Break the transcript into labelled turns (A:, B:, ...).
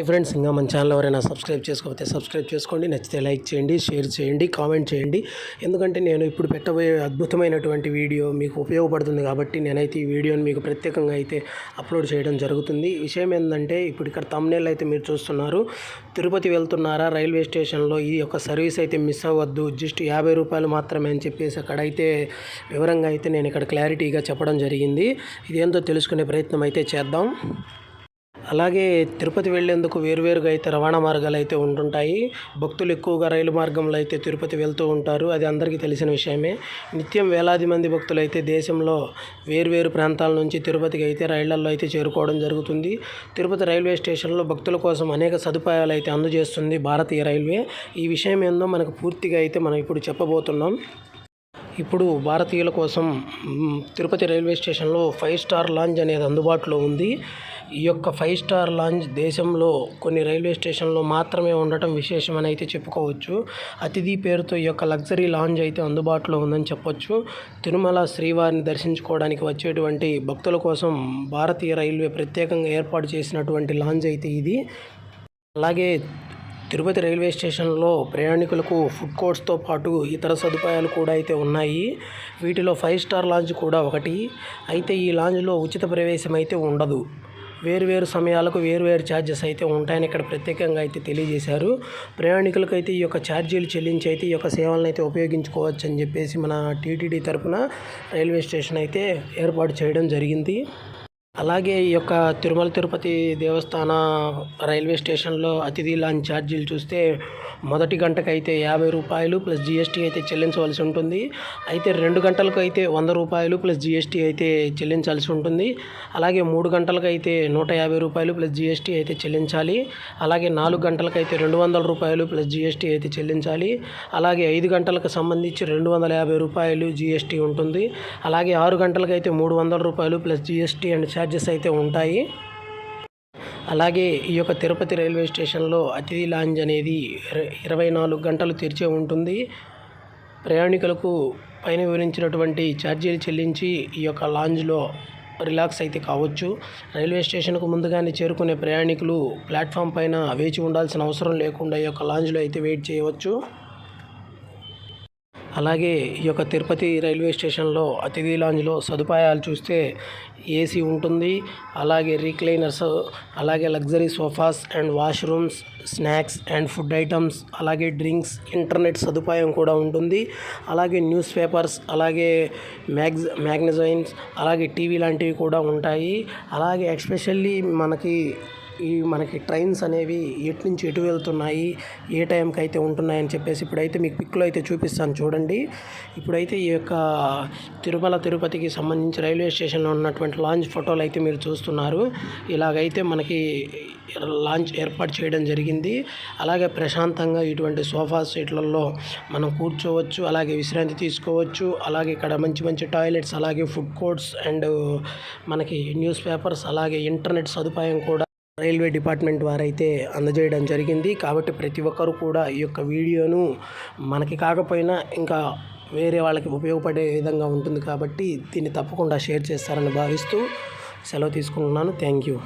A: Hi friends ఇంకా మన channel ఎవరైనా సబ్స్క్రైబ్ చేసుకోకపోతే సబ్స్క్రైబ్ చేసుకోండి. నచ్చితే లైక్ చేయండి షేర్ చేయండి కామెంట్ చేయండి. ఎందుకంటే నేను ఇప్పుడు పెట్టబోయే అద్భుతమైనటువంటి వీడియో మీకు ఉపయోగపడుతుంది కాబట్టి నేనైతే ఈ వీడియోని మీకు ప్రత్యేకంగా అయితే అప్లోడ్ చేయడం జరుగుతుంది. విషయం ఏంటంటే ఇప్పుడు ఇక్కడ తమ్నేల్ అయితే మీరు చూస్తున్నారు. తిరుపతి వెళ్తున్నారా రైల్వే స్టేషన్లో ఈ యొక్క సర్వీస్ అయితే మిస్ అవ్వద్దు జస్ట్ యాభై రూపాయలు మాత్రమే అని చెప్పేసి అక్కడైతే వివరంగా అయితే నేను ఇక్కడ క్లారిటీగా చెప్పడం జరిగింది. ఇదేంతో తెలుసుకునే ప్రయత్నం అయితే చేద్దాం. అలాగే తిరుపతి వెళ్ళేందుకు వేరువేరుగా అయితే రవాణా మార్గాలు అయితే ఉంటుంటాయి భక్తులు ఎక్కువగా రైలు మార్గంలో అయితే తిరుపతి వెళ్తూ ఉంటారు. అది అందరికీ తెలిసిన విషయమే. నిత్యం వేలాది మంది భక్తులు అయితే దేశంలో వేరువేరు ప్రాంతాల నుంచి తిరుపతికి అయితే రైళ్ళలో అయితే చేరుకోవడం జరుగుతుంది. తిరుపతి రైల్వే స్టేషన్లో భక్తుల కోసం అనేక సదుపాయాలు అయితే అందజేస్తుంది భారతీయ రైల్వే. ఈ విషయం ఏందో మనకు పూర్తిగా అయితే మనం ఇప్పుడు చెప్పబోతున్నాం. ఇప్పుడు భారతీయుల కోసం తిరుపతి రైల్వే స్టేషన్లో ఫైవ్ స్టార్ లాంజ్ అనేది అందుబాటులో ఉంది. ఈ యొక్క ఫైవ్ స్టార్ లాంజ్ దేశంలో కొన్ని రైల్వే స్టేషన్లో మాత్రమే ఉండటం విశేషమని అయితే చెప్పుకోవచ్చు. అతిథి పేరుతో ఈ యొక్క లగ్జరీ లాంజ్ అయితే అందుబాటులో ఉందని చెప్పొచ్చు. తిరుమల శ్రీవారిని దర్శించుకోవడానికి వచ్చేటువంటి భక్తుల కోసం భారతీయ రైల్వే ప్రత్యేకంగా ఏర్పాటు చేసినటువంటి లాంజ్ అయితే ఇది. అలాగే తిరుపతి రైల్వే స్టేషన్లో ప్రయాణికులకు ఫుడ్ కోర్ట్స్తో పాటు ఇతర సదుపాయాలు కూడా అయితే ఉన్నాయి. వీటిలో ఫైవ్ స్టార్ లాంజ్ కూడా ఒకటి. అయితే ఈ లాంజ్లో ఉచిత ప్రవేశం అయితే ఉండదు. వేరువేరు సమయాలకు వేరువేరు ఛార్జెస్ అయితే ఉంటాయని ఇక్కడ ప్రత్యేకంగా అయితే తెలియజేశారు. ప్రయాణికులకు అయితే ఈ యొక్క ఛార్జీలు చెల్లించి అయితే ఈ యొక్క సేవలను అయితే ఉపయోగించుకోవచ్చు అని చెప్పేసి మన టీటీడీ తరఫున రైల్వే స్టేషన్ అయితే ఏర్పాటు చేయడం జరిగింది. అలాగే ఈ యొక్క తిరుమల తిరుపతి దేవస్థాన రైల్వే స్టేషన్లో అతిథి లాంచ్ ఛార్జీలు చూస్తే మొదటి గంటకైతే యాభై రూపాయలు ప్లస్ జిఎస్టీ అయితే చెల్లించవలసి ఉంటుంది. అయితే రెండు గంటలకు అయితే వంద రూపాయలు ప్లస్ జిఎస్టీ అయితే చెల్లించాల్సి ఉంటుంది. అలాగే మూడు గంటలకు అయితే నూట యాభై రూపాయలు ప్లస్ జిఎస్టీ అయితే చెల్లించాలి. అలాగే నాలుగు గంటలకు అయితే రెండు వందల రూపాయలు ప్లస్ జిఎస్టీ అయితే చెల్లించాలి. అలాగే ఐదు గంటలకు సంబంధించి రెండు వందల యాభై రూపాయలు జిఎస్టీ ఉంటుంది. అలాగే ఆరు గంటలకు అయితే మూడు వందల రూపాయలు ప్లస్ జిఎస్టీ అండ్ ఛార్జెస్ అయితే ఉంటాయి. అలాగే ఈ యొక్క తిరుపతి రైల్వే స్టేషన్లో అతిథి లాంజ్ అనేది ఇరవై నాలుగు గంటలు తెరిచే ఉంటుంది. ప్రయాణికులకు పైన వివరించినటువంటి ఛార్జీలు చెల్లించి ఈ యొక్క లాంజ్లో రిలాక్స్ అయితే కావచ్చు. రైల్వే స్టేషన్కు ముందుగానే చేరుకునే ప్రయాణికులు ప్లాట్ఫామ్ పైన వేచి ఉండాల్సిన అవసరం లేకుండా ఈ యొక్క లాంజ్లో అయితే వెయిట్ చేయవచ్చు. అలాగే ఈ యొక్క తిరుపతి రైల్వే స్టేషన్లో అతిథి లాంజ్లో సదుపాయాలు చూస్తే ఏసీ ఉంటుంది. అలాగే రీక్లైనర్స్ అలాగే luxury sofas and washrooms snacks and food items అలాగే డ్రింక్స్ ఇంటర్నెట్ సదుపాయం కూడా ఉంటుంది. అలాగే న్యూస్ పేపర్స్ అలాగే మ్యాగ్జ్ మ్యాగ్నజైన్స్ అలాగే టీవీ లాంటివి కూడా ఉంటాయి. అలాగే ఎక్స్పెషల్లీ మనకి ఈ మనకి ట్రైన్స్ అనేవి ఎటు నుంచి ఎటు వెళ్తున్నాయి ఏ టైంకి అయితే ఉంటున్నాయని చెప్పేసి ఇప్పుడైతే మీకు పిక్లో అయితే చూపిస్తాను చూడండి. ఇప్పుడైతే ఈ యొక్క తిరుమల తిరుపతికి సంబంధించి రైల్వే స్టేషన్లో ఉన్నటువంటి లాంచ్ ఫోటోలు అయితే మీరు చూస్తున్నారు. ఇలాగైతే మనకి లాంచ్ ఏర్పాటు చేయడం జరిగింది. అలాగే ప్రశాంతంగా ఇటువంటి సోఫా సీట్లలో మనం కూర్చోవచ్చు అలాగే విశ్రాంతి తీసుకోవచ్చు అలాగే ఇక్కడ మంచి మంచి టాయిలెట్స్ అలాగే ఫుడ్ కోర్ట్స్ అండ్ మనకి న్యూస్ పేపర్స్ అలాగే ఇంటర్నెట్ సదుపాయం కూడా రైల్వే డిపార్ట్మెంట్ వారైతే అందజేయడం జరిగింది. కాబట్టి ప్రతి ఒక్కరు కూడా ఈ యొక్క వీడియోను మనకి కాకపోయినా ఇంకా వేరే వాళ్ళకి ఉపయోగపడే విధంగా ఉంటుంది కాబట్టి దీన్ని తప్పకుండా షేర్ చేస్తారని భావిస్తూ సెలవు తీసుకుంటున్నాను. Thank you.